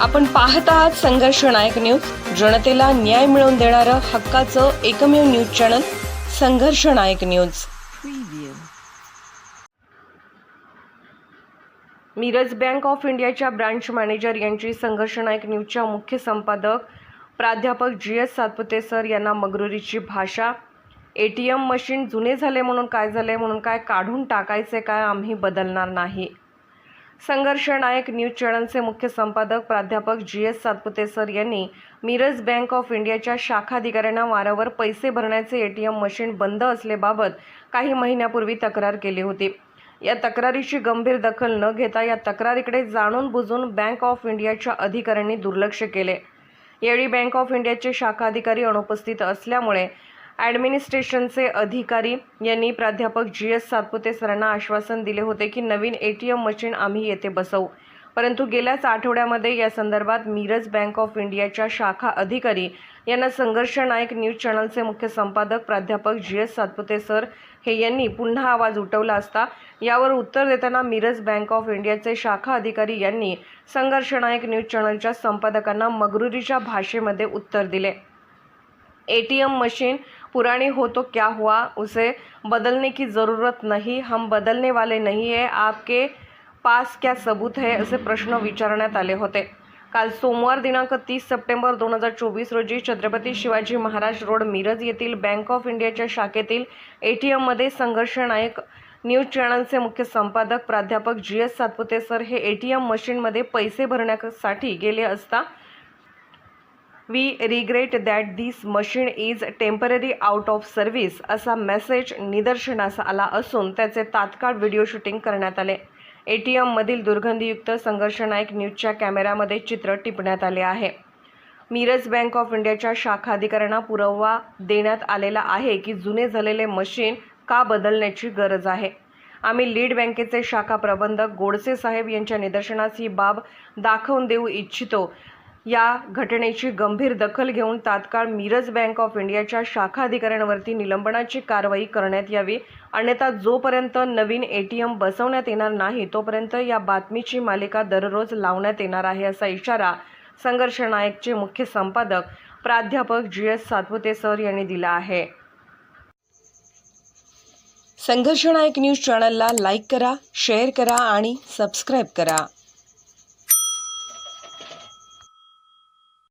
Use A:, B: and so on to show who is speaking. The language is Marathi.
A: आपण पाहत आहात संघर्ष नायक न्यूज. जनतेला न्याय मिळवून देणारं हक्काचं एकमेव news channel Sangharsh Nayak news. Miraj bank of इंडियाच्या ब्रांच मॅनेजर यांची संघर्ष नायक न्यूजच्या मुख्य संपादक प्राध्यापक जी एस सातपुते सर यांना मगरुरीची भाषा. ए टी एम मशीन जुने झाले म्हणून काय झाले म्हणून काय काढून टाकायचे काय आम्ही बदलणार नाही. संघर्ष नायक न्यूज चॅनलचे मुख्य संपादक प्राध्यापक जी एस सातपुते सर यांनी मिरज बँक ऑफ इंडियाच्या शाखा अधिकाऱ्यांना वारंवार पैसे भरण्याचे ए टी एम मशीन बंद असल्याबाबत काही महिन्यापूर्वी तक्रार केली होती. या तक्रारीची गंभीर दखल न घेता या तक्रारीकडे जाणून बुजून बँक ऑफ इंडियाच्या अधिकाऱ्यांनी दुर्लक्ष केले. यावेळी बँक ऑफ इंडियाचे शाखा अधिकारी अनुपस्थित असल्यामुळे ॲडमिनिस्ट्रेशनचे अधिकारी यांनी प्राध्यापक जी एस सातपुते सरांना आश्वासन दिले होते की नवीन ए टी एम मशीन आम्ही येथे बसवू. परंतु गेल्याच आठवड्यामध्ये या संदर्भात मिरज बँक ऑफ इंडियाच्या शाखा अधिकारी यांना संघर्ष नायक न्यूज चॅनलचे मुख्य संपादक प्राध्यापक जी एस सातपुते सर हे यांनी पुन्हा आवाज उठवला असता यावर उत्तर देताना मिरज बँक ऑफ इंडियाचे शाखा अधिकारी यांनी संघर्ष नायक न्यूज चॅनलच्या संपादकांना मगरुरीच्या भाषेमध्ये उत्तर दिले. ए टी एम मशीन पुराने हो तो क्या हुआ? उसे बदलने की ज़रूरत नहीं। हम बदलने वाले नहीं है। आपके पास क्या सबूत है? असे प्रश्न विचारण्यात आले होते। काल सोमवार दिनांक तीस सप्टेंबर दोन हजार चोवीस रोजी छत्रपती शिवाजी महाराज रोड मिरज येथील बँक ऑफ इंडियाच्या शाखेतील ए टी एममध्ये संघर्ष नायक न्यूज चॅनलचे मुख्य संपादक प्राध्यापक जी एस सातपुते सर हे ए टी एम मशीनमध्ये पैसे भरण्यासाठी गेले असता we regret that this machine is temporary out of service असा मेसेज निदर्शनास आला असून त्याचे तात्काळ व्हिडिओ शूटिंग करण्यात आले. ए टी एममधील दुर्गंधीयुक्त संघर्षनायक न्यूजच्या कॅमेऱ्यामध्ये चित्र टिपण्यात आले आहे. मिरज बँक ऑफ इंडियाच्या शाखा अधिकाऱ्यांना पुरावा देण्यात आलेला आहे की जुने झालेले मशीन का बदलण्याची गरज आहे. आम्ही लीड बँकेचे शाखा प्रबंधक गोडसे साहेब यांच्या निदर्शनास ही बाब दाखवून देऊ इच्छितो. या घटनेची गंभीर दखल घेऊन तात्काळ मिरज बँक ऑफ इंडियाच्या शाखा अधिकाऱ्यांवरती निलंबनाची कारवाई करण्यात यावी. अन्यथा जोपर्यंत नवीन ए टी एम बसवण्यात येणार नाही तोपर्यंत या बातमीची मालिका दररोज लावण्यात येणार आहे असा इशारा संघर्ष नायकचे मुख्य संपादक प्राध्यापक जी एस सातपुते सर यांनी दिला आहे. संघर्ष नायक न्यूज चॅनलला लाईक करा शेअर करा आणि सबस्क्राईब करा.